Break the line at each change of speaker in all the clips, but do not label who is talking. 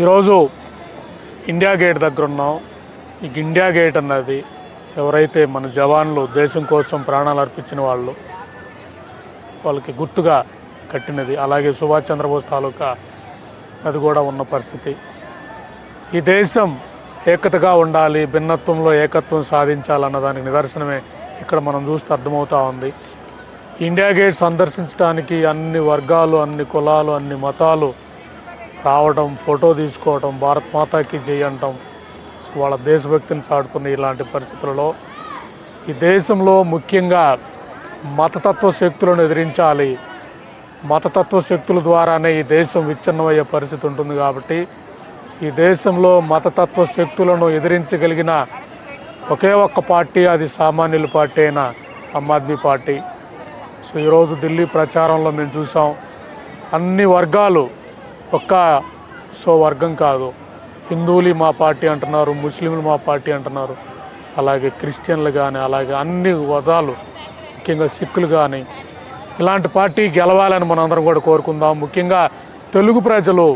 ఈరోజు India gate దగ్గర ఉన్నాం. ఈ ఇండియా గేట్ అన్నది ఎవరైతే మన జవాన్లు దేశం కోసం ప్రాణాలు అర్పించిన వాళ్ళు వాళ్ళకి గుర్తుగా కట్టినది. అలాగే సుభాష్ చంద్రబోస్ తాలూకా అది కూడా ఉన్న పరిస్థితి. ఈ దేశం ఏకతగా ఉండాలి భిన్నత్వంలో ఏకత్వం సాధించాలన్న దానికి నిదర్శనమే ఇక్కడ మనం చూస్తే అర్థమవుతూ ఉంది. ఇండియా గేట్ సందర్శించడానికి అన్ని వర్గాలు అన్ని కులాలు అన్ని మతాలు రావడం ఫోటో తీసుకోవడం భారత్ మాతాకి చేయటం వాళ్ళ దేశభక్తిని చాటుతున్న ఇలాంటి పరిస్థితులలో ఈ దేశంలో ముఖ్యంగా మతతత్వ శక్తులను ఎదిరించాలి. మతతత్వ శక్తుల ద్వారానే ఈ దేశం విచ్ఛిన్నమయ్యే పరిస్థితి ఉంటుంది కాబట్టి ఈ దేశంలో మతతత్వ శక్తులను ఎదిరించగలిగిన ఒకే ఒక్క పార్టీ అది సామాన్యుల పార్టీ అయిన ఆమ్ ఆద్మీ పార్టీ. సో ఈరోజు ఢిల్లీ ప్రచారంలో మేము చూసాం. అన్ని వర్గాలు ఒక్క సో వర్గం కాదు. హిందువులు మా పార్టీ అంటున్నారు ముస్లింలు మా పార్టీ అంటున్నారు. అలాగే క్రిస్టియన్లు కానీ అలాగే అన్ని వదాలు ముఖ్యంగా సిక్కులు కానీ ఇలాంటి పార్టీ గెలవాలని మనందరం కూడా కోరుకుందాం. ముఖ్యంగా తెలుగు ప్రజలు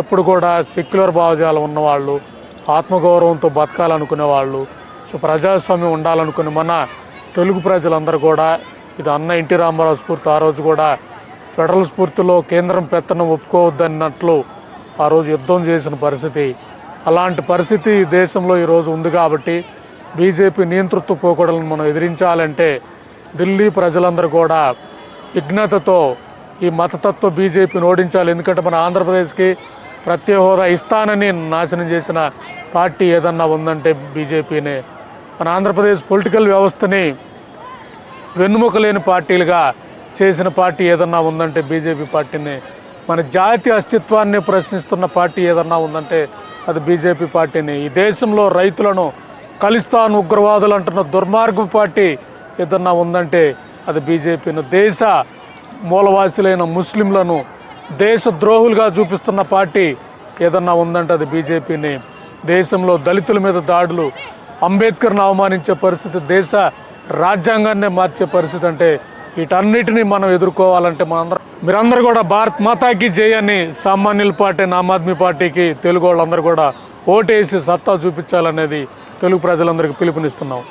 ఎప్పుడు కూడా సెక్యులర్ భావజాలం ఉన్నవాళ్ళు ఆత్మగౌరవంతో బతకాలనుకునే వాళ్ళు సో ప్రజాస్వామ్యం ఉండాలనుకునే మన తెలుగు ప్రజలందరూ కూడా ఇది అన్న ఎన్టీ రామారావు స్ఫూర్తి ఆ రోజు కూడా ఫెడరల్ స్ఫూర్తిలో కేంద్రం పెత్తనం ఒప్పుకోవద్దన్నట్లు ఆ రోజు యుద్ధం చేసిన పరిస్థితి. అలాంటి పరిస్థితి దేశంలో ఈరోజు ఉంది కాబట్టి బీజేపీ నియంతృత్వ పోకడలను మనం ఎదిరించాలంటే ఢిల్లీ ప్రజలందరూ కూడా విఘ్నతతో ఈ మతతత్వ బీజేపీని ఓడించాలి. ఎందుకంటే మన ఆంధ్రప్రదేశ్కి ప్రత్యేక హోదా ఇస్తానని నాశనం చేసిన పార్టీ ఏదన్నా ఉందంటే బీజేపీనే. మన ఆంధ్రప్రదేశ్ పొలిటికల్ వ్యవస్థని వెన్నుముక లేని పార్టీలుగా చేసిన పార్టీ ఏదన్నా ఉందంటే బీజేపీ పార్టీని. మన జాతి అస్తిత్వాన్ని ప్రశ్నిస్తున్న పార్టీ ఏదన్నా ఉందంటే అది బీజేపీ పార్టీని. ఈ దేశంలో రైతులను ఖలిస్తాన్ ఉగ్రవాదులు అంటున్న దుర్మార్గం పార్టీ ఏదన్నా ఉందంటే అది బీజేపీని. దేశ మూలవాసులైన ముస్లింలను దేశ ద్రోహులుగా చూపిస్తున్న పార్టీ ఏదన్నా ఉందంటే అది బీజేపీని. దేశంలో దళితుల మీద దాడులు అంబేద్కర్ను అవమానించే పరిస్థితి దేశ రాజ్యాంగాన్నే మార్చే పరిస్థితి అంటే వీటన్నిటిని మనం ఎదుర్కోవాలంటే మనందరం మీరందరూ కూడా భారత్ మాతాకి జయని సామాన్యుల పార్టీ ఆమ్ ఆద్మీ పార్టీకి తెలుగు వాళ్ళందరూ కూడా ఓటేసి సత్తా చూపించాలనేది తెలుగు ప్రజలందరికీ పిలుపునిస్తున్నాం.